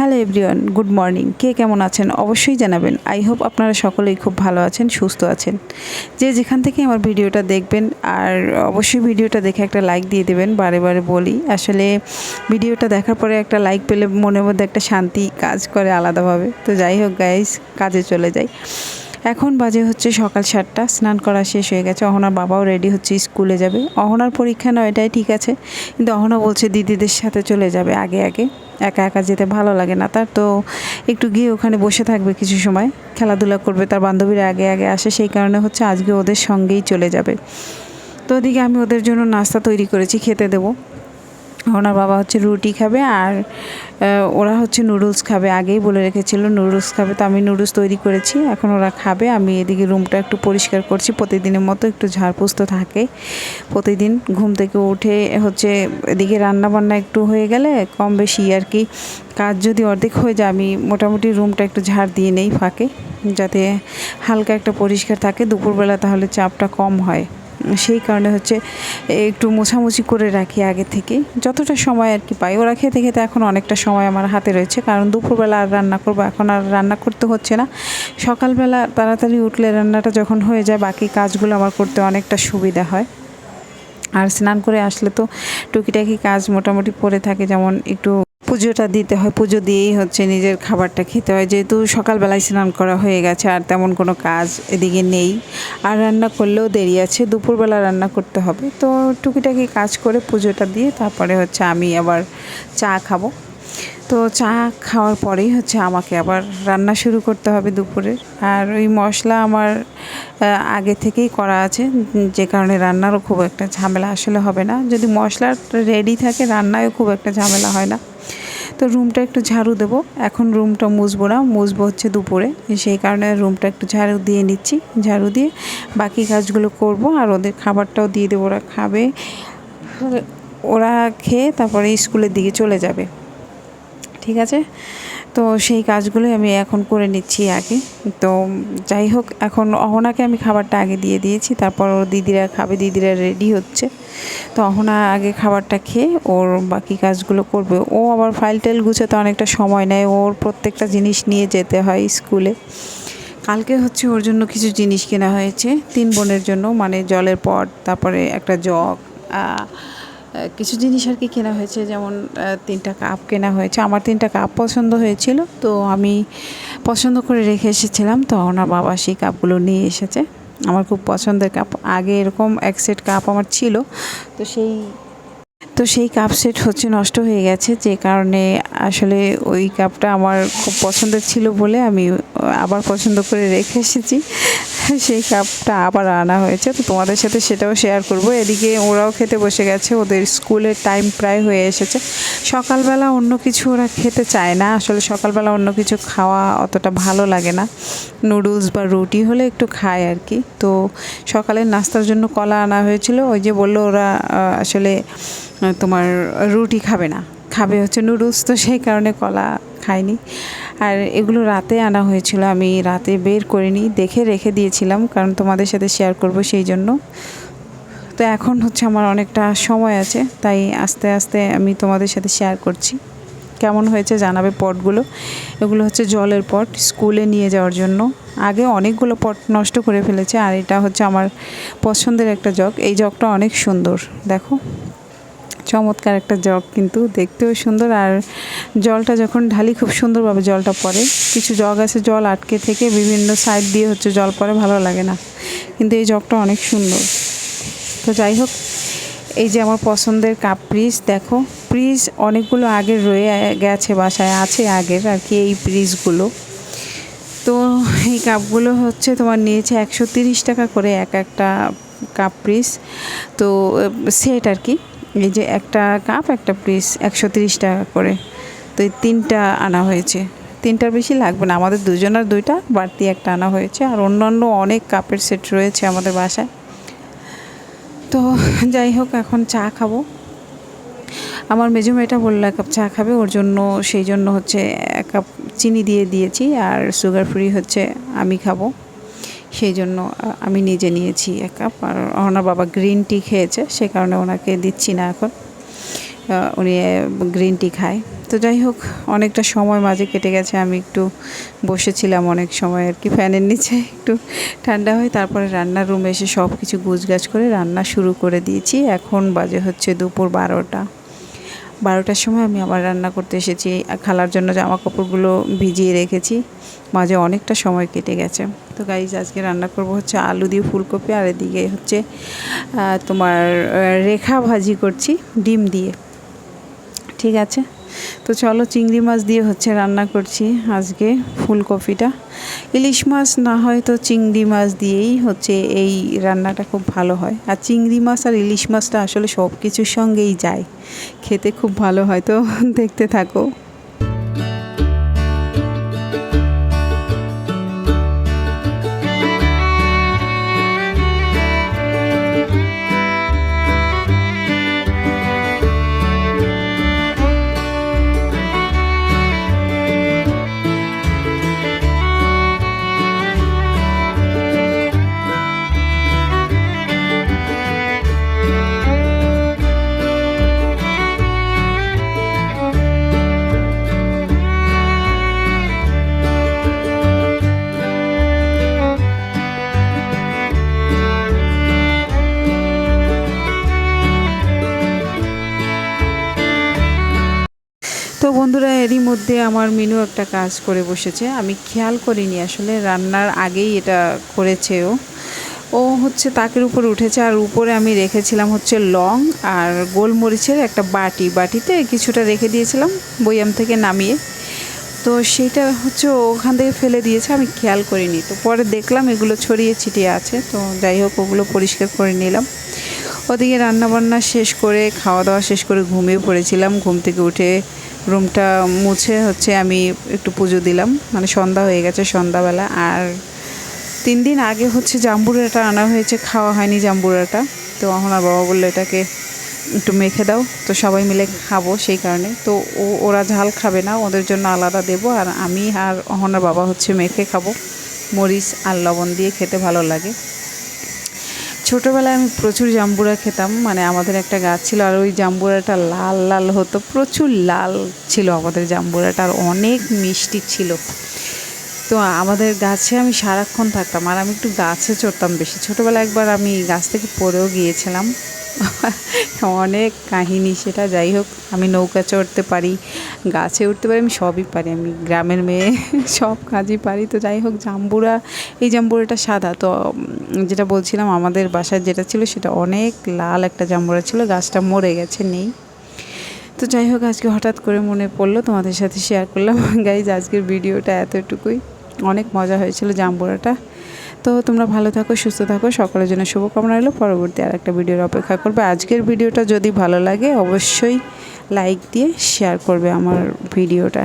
Hello everyone good morning কে কেমন আছেন? অবশ্যই জানাবেন। আই হোপ আপনারা সকলেই খুব ভালো আছেন, সুস্থ আছেন। যে যেখান থেকে আমার ভিডিওটা দেখবেন, আর অবশ্যই ভিডিওটা দেখে একটা লাইক দিয়ে দেবেন, বারে বারে বলি। আসলে ভিডিওটা দেখার পরে একটা লাইক পেলে মনের মধ্যে একটা শান্তি কাজ করে আলাদাভাবে। তো যাই হোক গাইস কাজে চলে যাই। এখন বাজে হচ্ছে সকাল সাতটা, স্নান করা শেষ হয়ে গেছে। অহনার বাবাও রেডি হচ্ছে, স্কুলে যাবে। অহনার পরীক্ষা নয় এটাই ঠিক আছে। কিন্তু অহনা বলছে দিদিদের সাথে চলে যাবে আগে আগে। একা একা যেতে ভালো লাগে না। তার তো একটু গিয়ে ওখানে বসে থাকবে কিছু সময়। খেলাধুলা করবে, তার বান্ধবীরা আগে আগে আসে, সেই কারণে হচ্ছে আজকে ওদের সঙ্গেই চলে যাবে। তো ওদিকে আমি ওদের জন্য নাস্তা তৈরি করেছি, খেতে দেবো। ওনার বাবা হচ্ছে রুটি খাবে আর ওরা হচ্ছে নুডলস খাবে। আগেই বলে রেখেছিল নুডলস খাবে। তো আমি নুডলস তৈরি করেছি। এখন ওরা খাবে। আমি এদিকে রুমটা একটু পরিষ্কার করছি। প্রতিদিনের মতো একটু ঝাড়পুস্ত থাকে। প্রতিদিন ঘুম থেকে উঠে হচ্ছে এদিকে রান্না বান্না একটু হয়ে গেলে কম বেশি আর কি। কাজ যদি অর্ধেক হয়ে যায়, আমি মোটামুটি রুমটা একটু ঝাড় দিয়ে নেই ফাঁকে। যাতে হালকা একটা পরিষ্কার থাকে। দুপুরবেলা তাহলে চাপটা কম হয়। সেই কারণে হচ্ছে একটু মোছামুছি করে রাখি আগে থেকে। যতটা সময় আর কি পাই। ওরা খেতে খেতে এখন অনেকটা সময় আমার হাতে রয়েছে। কারণ দুপুরবেলা আর রান্না করব, এখন আর রান্না করতে হচ্ছে না। সকালবেলা তাড়াতাড়ি উঠলে রান্নাটা যখন হয়ে যায়, বাকি কাজগুলো আমার করতে অনেকটা সুবিধা হয়। আর স্নান করে আসলে তো টুকিটাকি কাজ মোটামুটি পড়ে থাকে, যেমন একটু পুজোটা দিতে হয়, পুজো দিয়েই হচ্ছে নিজের খাবারটা খেতে হয়। যেহেতু সকালবেলায় স্নান করা হয়ে গেছে, আর তেমন কোনো কাজ এদিকে নেই। আর রান্না করলেও দেরি আছে, দুপুরবেলা রান্না করতে হবে। তো টুকিটাকি কাজ করে পুজোটা দিয়ে তারপরে হচ্ছে আমি আবার চা খাব। তো চা খাওয়ার পরেই হচ্ছে আমাকে আবার রান্না শুরু করতে হবে দুপুরে। আর ওই মশলা আমার আগে থেকেই করা আছে। যে কারণে রান্নারও খুব একটা ঝামেলা আসলে হবে না। যদি মশলা রেডি থাকে, রান্নায়ও খুব একটা ঝামেলা হয় না। তো রুমটা একটু ঝাড়ু দেব। এখন রুমটা মুছবো না, মুছবো হচ্ছে দুপুরে। সেই কারণে রুমটা একটু ঝাড়ু দিয়ে নিচ্ছি, ঝাড়ু দিয়ে বাকি কাজগুলো করব আর ওদের খাবারটাও দিয়ে দেবো। ওরা খাবে, ওরা খেয়ে তারপরে স্কুলের দিকে চলে যাবে। ঠিক আছে? তো সেই কাজগুলোই আমি এখন করে নিচ্ছি আগে। তো যাই হোক, এখন অহনাকে আমি খাবারটা আগে দিয়ে দিয়েছি, তারপর ওর দিদিরা খাবে, দিদিরা রেডি হচ্ছে। তো অহনা আগে খাবারটা খেয়ে ওর বাকি কাজগুলো করবে। ও আবার ফাইল টাইল গুছাতে অনেকটা সময় নেয়, ওর প্রত্যেকটা জিনিস নিয়ে যেতে হয় স্কুলে। কালকে হচ্ছে ওর জন্য কিছু জিনিস কেনা হয়েছে, তিন বোনের জন্য মানে জলের পট, তারপরে একটা জগ কিছু জিনিস আর কি কেনা হয়েছে, যেমন তিনটা কাপ কেনা হয়েছে। আমার তিনটা কাপ পছন্দ হয়েছিল, তো আমি পছন্দ করে রেখে এসেছিলাম। তো ওনার বাবা সেই কাপগুলো নিয়ে এসেছে। আমার খুব পছন্দের কাপ। আগে এরকম এক সেট কাপ আমার ছিল, তো সেই তো সেই কাপ সেট হচ্ছে নষ্ট হয়ে গেছে, যে কারণে আসলে ওই কাপটা আমার খুব পছন্দের ছিল বলে আমি আবার পছন্দ করে রেখে এসেছি। সেই কাপটা আবার আনা হয়েছে, তো তোমাদের সাথে সেটাও শেয়ার করব। এদিকে ওরাও খেতে বসে গেছে, ওদের স্কুলের টাইম প্রায় হয়ে এসেছে। সকালবেলা অন্য কিছু ওরা খেতে চায় না, আসলে সকালবেলা অন্য কিছু খাওয়া অতটা ভালো লাগে না। নুডলস বা রুটি হলে একটু খায় আর কি। তো সকালের নাস্তার জন্য কলা আনা হয়েছিল, ওই যে বলল ওরা আসলে তোমার রুটি খাবে না। খাবে হচ্ছে নুডলস তো সেই কারণে কলা খাইনি। আর এগুলো রাতে আনা হয়েছিল, আমি রাতে বের করিনি, দেখে রেখে দিয়েছিলাম, কারণ তোমাদের সাথে শেয়ার করব সেই জন্য। তো এখন হচ্ছে আমার অনেকটা সময় আছে, তাই আস্তে আস্তে আমি তোমাদের সাথে শেয়ার করছি। কেমন হয়েছে জানাবে পটগুলো। এগুলো হচ্ছে জলের পট, স্কুলে নিয়ে যাওয়ার জন্য। আগে অনেকগুলো পট নষ্ট করে ফেলেছে, আর এটা হচ্ছে আমার পছন্দের একটা জগ। এই জগটা অনেক সুন্দর, দেখো। চমৎকার একটা জগ কিন্তু দেখতেও সুন্দর। আর জলটা যখন ঢালি খুব সুন্দরভাবে জলটা পড়ে। কিছু জগ আছে জল আটকে থেকে বিভিন্ন সাইড দিয়ে হচ্ছে জল পড়ে, ভালো লাগে না। কিন্তু এই জগটা অনেক সুন্দর। তো যাই হোক, এই যে আমার পছন্দের কাপ পিস দেখো পিস অনেকগুলো আগের রয়ে গেছে বাসায়, আছে আগের আর কি এই পিসগুলো তো এই কাপগুলো হচ্ছে তোমার নিয়েছে একশো তিরিশ টাকা করে এক একটা কাপ পিস তো সেট আর কি। এই যে একটা কাপ, একটা পিস একশো টাকা করে। তো এই তিনটা আনা হয়েছে। তিনটার বেশি লাগবে না। আমাদের দুজনের দুইটা, বাড়তি একটা আনা হয়েছে। আর অন্যান্য অনেক কাপের সেট রয়েছে আমাদের বাসায়। তো যাই হোক, এখন চা খাব। আমার মেজো মেয়েটা বলল, এক কাপ চা খাবে। ওর জন্য, সেই জন্য হচ্ছে এক কাপ চিনি দিয়ে দিয়েছি। আর সুগার ফ্রি হচ্ছে, আমি খাব। সেই জন্য আমি নিজে নিয়েছি এক কাপ। আর ওনার বাবা গ্রিন টি খেয়েছে, সে কারণে ওনাকে দিচ্ছি না এখন। উনি গ্রিন টি খায়। তো যাই হোক, অনেকটা সময় মাঝে কেটে গেছে, আমি একটু বসেছিলাম অনেক সময় আর কি ফ্যানের নিচে, একটু ঠান্ডা হয় তারপরে রান্নার রুমে এসে সব কিছু গুছগাছ করে রান্না শুরু করে দিয়েছি। এখন বাজে হচ্ছে দুপুর বারোটা। বারোটার সময় আমি আবার রান্না করতে এসেছি। খালার জন্য জামা কাপড়গুলো ভিজিয়ে রেখেছি। মাঝে অনেকটা সময় কেটে গেছে। তো গাইজ আজকে রান্না করব হচ্ছে আলু দিয়ে ফুলকপি, আর এদিকে হচ্ছে তোমার রেখা ভাজি করছি, ডিম দিয়ে। ঠিক আছে? তো চলো চিংড়ি মাছ দিয়ে হচ্ছে রান্না করছি আজকে ফুলকপিটা। ইলিশ মাছ না হয় তো চিংড়ি মাছ দিয়েই হচ্ছে এই রান্নাটা খুব ভালো হয়। আর চিংড়ি মাছ আর ইলিশ মাছটা আসলে সব কিছুর সঙ্গেই যায়। খেতে খুব ভালো হয় তো, দেখতে থাকো। তো বন্ধুরা, এরই মধ্যে আমার মিনু একটা কাজ করে বসেছে। আমি খেয়াল করিনি আসলে রান্নার আগেই এটা করেছে ও। ও হচ্ছে তাকের উপর উঠেছে আর উপরে আমি রেখেছিলাম হচ্ছে লং আর গোলমরিচের একটা বাটি। বাটিতে কিছুটা রেখে দিয়েছিলাম বইয়াম থেকে নামিয়ে। তো সেইটা হচ্ছে ওখান থেকে ফেলে দিয়েছে, আমি খেয়াল করিনি। তো পরে দেখলাম এগুলো ছড়িয়ে ছিটিয়ে আছে, তো যাই হোক ওগুলো পরিষ্কার করে নিলাম। ওদিকে রান্নাবান্না শেষ করে খাওয়া দাওয়া শেষ করে ঘুমিয়ে পড়েছিলাম। ঘুম থেকে উঠে রুমটা মুছে হচ্ছে আমি একটু পুজো দিলাম। মানে সন্ধ্যা হয়ে গেছে, সন্ধ্যাবেলা। আর তিন দিন আগে হচ্ছে জাম্বুরাটা আনা হয়েছে, খাওয়া হয়নি জাম্বুরাটা। তো আমার বাবা বলল, এটাকে একটু মেখে দাও। তো সবাই মিলে খাব সেই কারণে। তো ও, ওরা ঝাল খাবে না, ওদের জন্য আলাদা দেবো। আর আমি আর অহনার বাবা হচ্ছে মেখে খাব। মরিচ আর লবণ দিয়ে খেতে ভালো লাগে। ছোটোবেলায় আমি প্রচুর জাম্বুরা খেতাম মানে আমাদের একটা গাছ ছিল আর ওই জাম্বুরাটা লাল লাল হতো, প্রচুর লাল ছিল আমাদের জাম্বুরাটা আর অনেক মিষ্টি ছিল। তো আমাদের গাছে আমি সারাক্ষণ থাকতাম আর আমি একটু গাছে চড়তাম বেশি। ছোটোবেলায় একবার আমি গাছ থেকে পড়েও গিয়েছিলাম। অনেক কাহিনী, সেটা যাই হোক, আমি নৌকা চড়তে পারি, গাছে উঠতে পারি, আমি সবই পারি, আমি গ্রামের মেয়ে, সব কাজই পারি। তো যাই হোক, জাম্বুরা, এই জাম্বুরাটা সাদা। তো যেটা বলছিলাম, আমাদের বাসায় যেটা ছিল, সেটা অনেক লাল একটা জাম্বুরা ছিল, গাছটা মরে গেছে, নেই। তো যাই হোক, আজকে হঠাৎ করে মনে পড়ল, তোমাদের সাথে শেয়ার করলাম। গাইজ আজকের ভিডিওটা এতটুকুই। অনেক মজা হয়েছিল জাম্বুরাটা। তো তোমরা ভালো থাকো, সুস্থ থাকো, সকলের জন্য শুভকামনা রইল। পরবর্তী আর একটা ভিডিওর অপেক্ষা করবে। আজকের ভিডিওটা যদি ভালো লাগে, অবশ্যই লাইক দিয়ে শেয়ার করবে আমার ভিডিওটা।